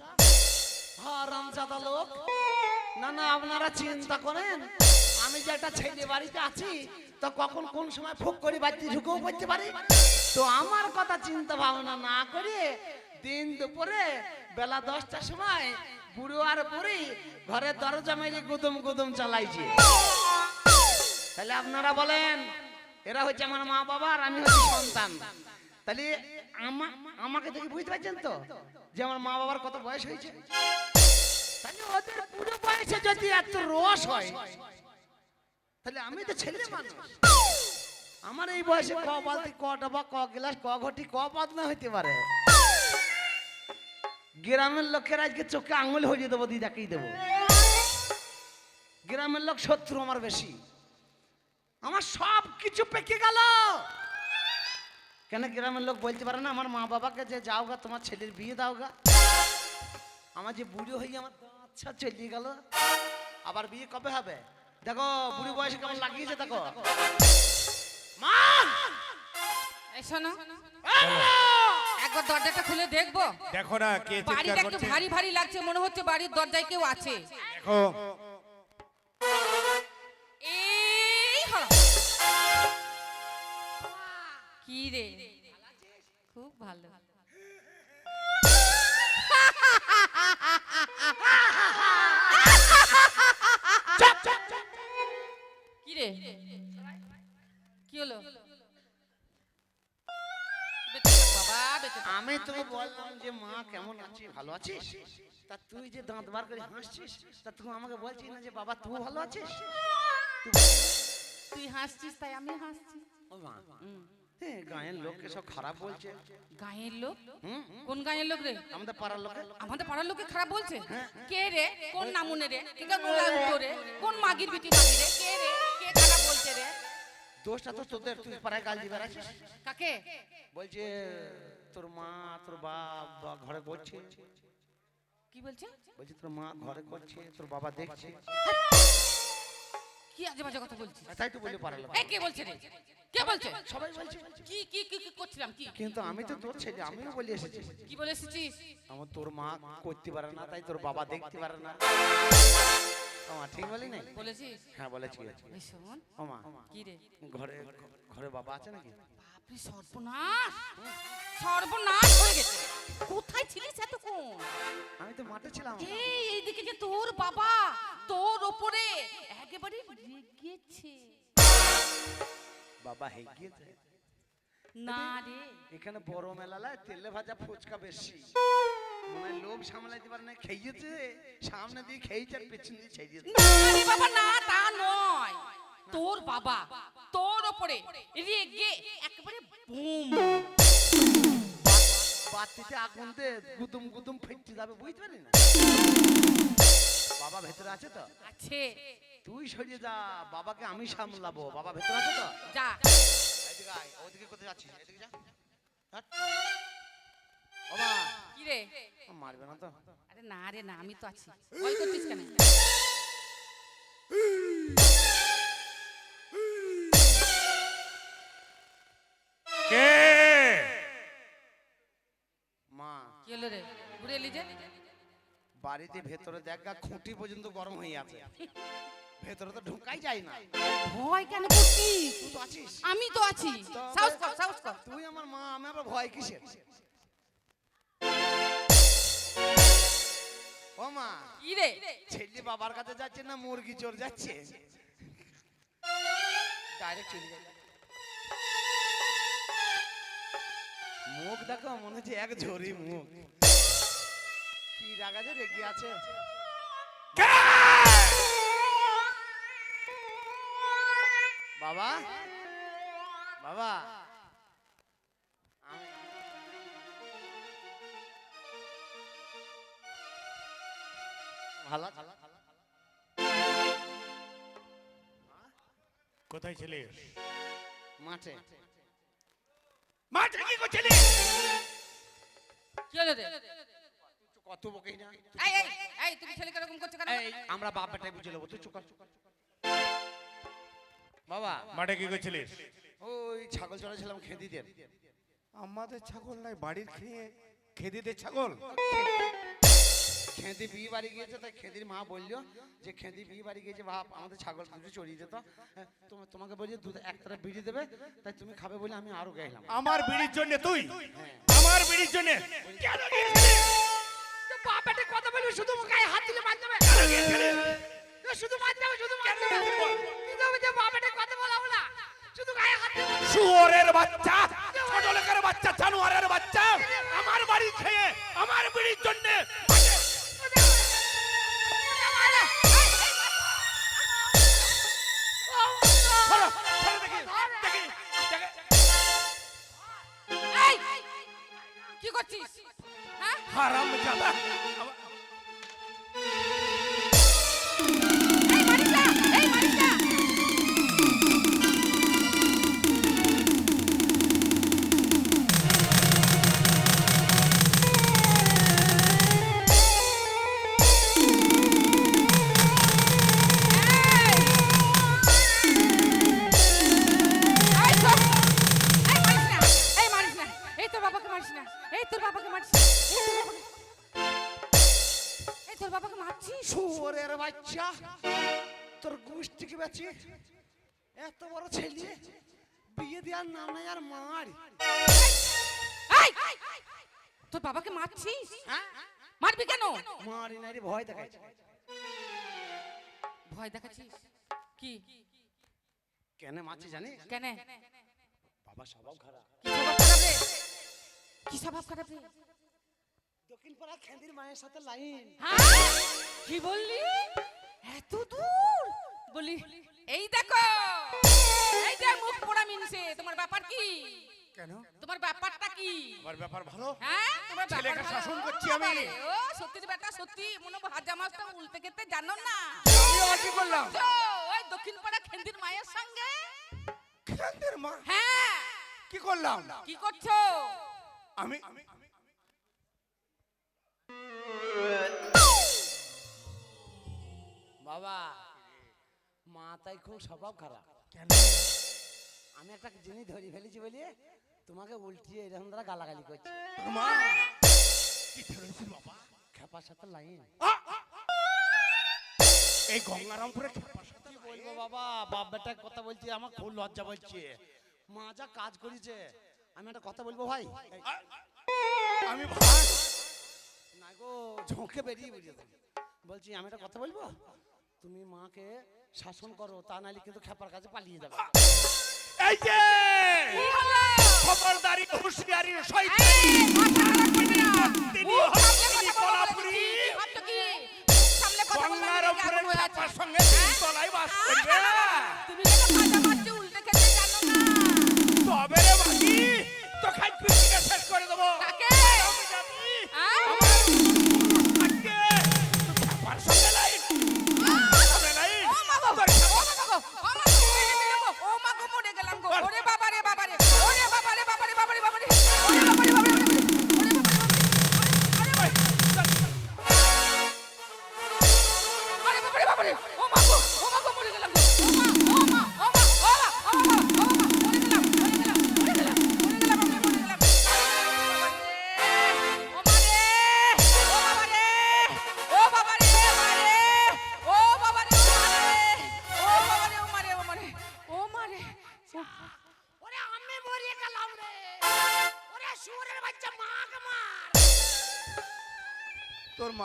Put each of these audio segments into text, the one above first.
পচা হারাম জাদা লোক। না না, আপনারা চিন্তা করেন। আমি যে একটা ছেলে বাড়িতে আছি, তো কখন কোন সময় ফুক করে বাড়িতে ঢুকেও পড়তে পারি? তো আমার কথা চিন্তা ভাবনা না করে দিন দুপুরে বেলা দশটার সময় বুড়ো আর বুড়ি ঘরের দরজা মেরে গুদুম গুদুম চালাইছে। তাহলে আপনারা বলেন, এরা হচ্ছে আমার মা বাবা আর আমি হচ্ছি সন্তান। তাহলে আমা- আমাকে দেখে বুঝতে পারছেন তো? যে আমার মা বাবার কত বয়স হয়েছে? যদি এত রস হয়, তাহলে আমি তো ছেলে আমার এই বয়সে ক বালতি, ক ডাবা, ক গ্লাস, ক ঘটি, ক পাতনা হইতে পারে। গ্রামের লোকের আজকে চোখে আঙুল হয়ে দেবো দিদাকেই দেবো। গ্রামের লোক শত্রু আমার বেশি। আমার সব কিছু পেকে গেল। কেন গ্রামের লোক বলতে পারে না আমার মা বাবাকে যে যাও গা তোমার ছেলের বিয়ে দাও গা আমার যে বুড়ি হয়ে আমার আচ্ছা চলে গেল। আবার বিয়ে কবে হবে? দেখো বুড়ি বয়সে কেমন লাগিয়েছে দেখো। মা! এই শোনো। একবার দরজাটা খুলে দেখব? দেখো না কে চিৎকার বাড়িটা একটু করছে। ভারী ভারী লাগছে মনে হচ্ছে বাড়ির দরজায় কেউ আছে। দেখো কি রে? খুব ভালো। কি রে? কি হলো। আমি তোকে বললাম যে মা কেমন আছিস? ভালো আছিস? তা তুই যে দাঁত বার করে হাসছিস তা তুই আমাকে বলছিস না যে বাবা তুই ভালো আছিস? তুই হাসছিস তাই আমি হাসছি। ও মা। গায়ের লোককে সব খারাপ বলছে। গায়ের লোক। কোন গায়ের লোক রে? আমাদের পাড়ার লোক। আমাদের পাড়ার লোকে খারাপ বলছে? কে রে? কোন নামুনে রে? কে গোলাগুটো রে কোন মাগির বিটি মাগি রে? কে রে? কে খারাপ বলছে রে? দোষটা তো তোদের তুই পাড়ায় গাল দিবার আছিস? কাকে? বলছে তোর মা তোর বাপ বা ঘরে করছে কি বলছে? বলছে তোর মা ঘরে করছে তোর বাবা দেখছে। কি আজে বাজে কথা বলছিস? তাই তো বলে পাড়ার লোক এই কে বলছে রে? কে বলছে? সবাই বলছে। কি কি কি কি করছিলাম? কি? কিন্তু আমি তো তোর ছেলে আমিও বলে এসেছি। কি বলে এসেছিস? আমার তোর মা করতে পারে না তাই তোর বাবা দেখতে পারে না। ওমা ঠিক বলি নাই? বলেছিস? হ্যাঁ বলেছি এই শোন ও কি রে? ঘরে ঘরে বাবা আছে নাকি? সর্বনাশ! সর্বনাশ হয়ে গেছে। কোথায় ছিলিস এতক্ষণ? আমি তো মাঠে ছিলাম। এই এইদিকে যে তোর বাবা তোর ওপরে একেবারে রেগেছে। বাবা হেগিয়েছে। না রে। এখানে বড় মেলালায় তেলে ভাজা ফুচকা বেশি। মনে লোভ সামলাইতে পারে না খেয়েছে। সামনে দিয়ে খেয়েছে আর পেছন দিয়ে ছেড়িয়েছে না রে বাবা না তা নয়। তোর বাবা তোর ওপরে রেগে একেবারে বুম। বাতিতে আগুন দিয়ে গুদুম গুদুম ফেটতে যাবে বুঝতে পারি না? বাবা ভেতরে আছে তো? আছে। তুই সরিয়ে যা বাবাকে আমি সামলাবো। বাবা ভেতরে আছে তো? যা। এদিকে আয় ওদিকে কোথায় যাচ্ছিস? এদিকে যা। বাবা। কি রে? মারবে না তো? আরে না রে না আমি তো আছি। ভয় করছিস কেন? রে ঘুরে যে? বাড়িতে ভেতরে দেখা খুঁটি পর্যন্ত গরম হয়ে আছে। ভেতরে তো ঢুকাই যায় না। ভয় কেন করছিস? তুই তো আছিস। আমি তো আছি। সাহস কর সাহস কর। তুই আমার মা আমি আবার ভয় কিসের? ও মা কি রে? ছেলে বাবার কাছে যাচ্ছে না মুরগি চোর যাচ্ছে? ডাইরেক্ট চলে যাবে মুখ দেখো মনে হচ্ছে এক ঝরি মুখ। কি রাগাজে রেগে আছে? বাবা? বাবা? ভালো কোথায় ছিলিস? মাঠে। মাঠে কি করছিলিস? কি হলো রে কত বকেই না। এই এই এই তুমি ছেলেকে এরকম করছ কেন? এই আমরা বাপ বেটাই বুঝে নেব তুই চুকার বাবা। মাঠে কি করছিলিস? ওই ছাগল চড়াছিলাম খেদিদের। আমাদের ছাগল নাই বাড়ির খেয়ে খেদিতে ছাগল? খেঁদি বিয়ে বাড়ি গিয়েছে তাই খেদির মা বলল যে খেদি বিয়ে বাড়ি গিয়েছে বাপ আমাদের ছাগল দুটো চড়িয়ে যেত হ্যাঁ, তোমা- তোমাকে বলি দুধ একটা বিড়ি দেবে তাই তুমি খাবে বলে আমি আরও গেলাম। আমার বিড়ির জন্য তুই? হ্যাঁ। আমার বিড়ির জন্য? বাপেটে কথা বলবি শুধু গায়ে হাত দিলে মার দেবে শুধু মার দেবে শুধু মার দেবে কিন্তু আমি যে বাপেটে কথা বলাবো না? শুধু গায়ে হাত দিলে শুয়োরের বাচ্চা ছোট লোকের বাচ্চা জানোয়ারের বাচ্চা আমার বাড়ি খেয়ে আমার বিড়ির জন্য। কি করছিস? হ্যাঁ হারাম জাদা এই এত বড় ছেলে বিয়ে দেওয়ার নাম নাই আর মার। তোর বাবাকে মারছিস? হ্যাঁ? মারবি কেন? মারি নাই রে ভয় দেখাইছে ভয় দেখাচ্ছিস? কি? কেন মাছি জানি কেন? বাবা স্বভাব খারাপ। কি স্বভাব খারাপ রে? কি স্বভাব খারাপ রে? দক্ষিণ পাড়া খেন্দির মায়ের সাথে লাইন। হ্যাঁ? কি বললি? এত দূর? বলি এই দেখো! এই যে মুখ পোড়া মিনছে। তোমার ব্যাপার কি? কেন? তোমার ব্যাপারটা কি? আমার ব্যাপার ভালো? হ্যাঁ? তোমার ছেলেকে শাসন করছি আমি। ও সত্যি বেটা সত্যি মনে ভাজা মাছটা উল্টে খেতে জানো না। আমি কি করলাম ওই দক্ষিণ পাড়া খেন্দির মায়ের সঙ্গে। খেন্দের মা? হ্যাঁ। কি করলাম? কি করছ? আমি বাবা মা খুব স্বভাব খারাপ। কেন? আমি একটা জিনিস ধরি ফেলেছি বলে তোমাকে উল্টিয়ে এরকম দ্বারা গালাগালি করছি। কি ধরেছিল বাবা? খেপার সাথে লাইন। এই গঙ্গারামপুরে খেপার সাথে কি বলব বাবা? বাপ বেটার কথা বলছি আমার খুব লজ্জা বলছে। মা যা কাজ করেছে আমি একটা কথা বলব ভাই? আমি ভাই! না গো ঝোঁকে বেরিয়ে বুঝেছি বলছি আমি একটা কথা বলব? তুমি মাকে শাসন করো তা নাহলে কিন্তু খেপার কাছে পালিয়ে যাবে। এই যে কি হলো খবরদারি হুঁশিয়ারি সঙ্গে শয়তানি বাস খারাপ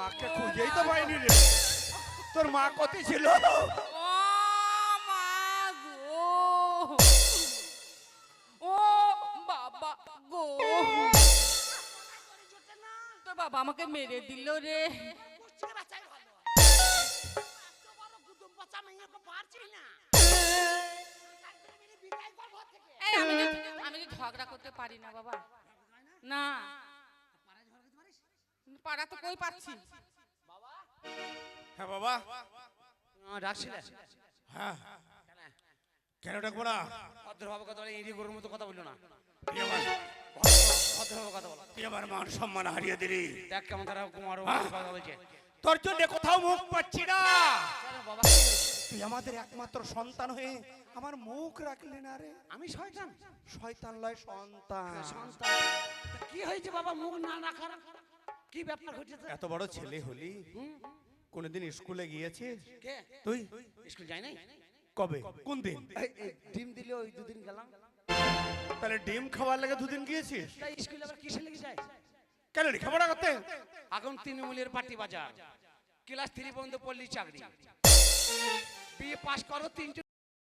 মাকে খুঁজেই তো পাইনি রে। তোর মা কত ছিল? ও মা গো। ও বাবা গো। তোর বাবা আমাকে মেরে দিল রে। আমি ঝগড়া করতে পারি না, বাবা। না। পাড়া তো কই পাচ্ছি? হ্যাঁ বাবা। ডাকছিলে হ্যাঁ। কেন? ডাকবো না? ভদ্রভাবে কথা বলে ইরি গরুর মতো কথা বলল না। ভদ্রভাবে কথা বলো। তুই আমার মান সম্মান হারিয়ে দিলি। দেখ কেমন তারা কুমার হ্যাঁ। কথা বলছে। তোর জন্য কোথাও মুখ পাচ্ছি না। বাবা? তুই আমাদের একমাত্র সন্তান হয়ে আমার মুখ রাখলি না রে। আমি শয়তান? শয়তান লয় সন্তান। সন্তান। কি হয়েছে বাবা? মুখ না রাখার কি ব্যাপার ঘটেছে? এত বড় ছেলে হলি? কোনোদিন স্কুলে গিয়েছিস কে? তুই? স্কুল যাই নাই? কবে? কোন দিন? ডিম দিলে ওই দুদিন গেলাম। তাহলে ডিম খাওয়ার লাগে দুদিন গিয়েছিস? তাই স্কুলে আবার কিসে লেগে যায়? কেন লেখাপড়া করতে? এখন তৃণমূলের পার্টি বাজার। ক্লাস থ্রি পর্যন্ত পড়লি চাকরি। বিয়ে পাস করো তিনটে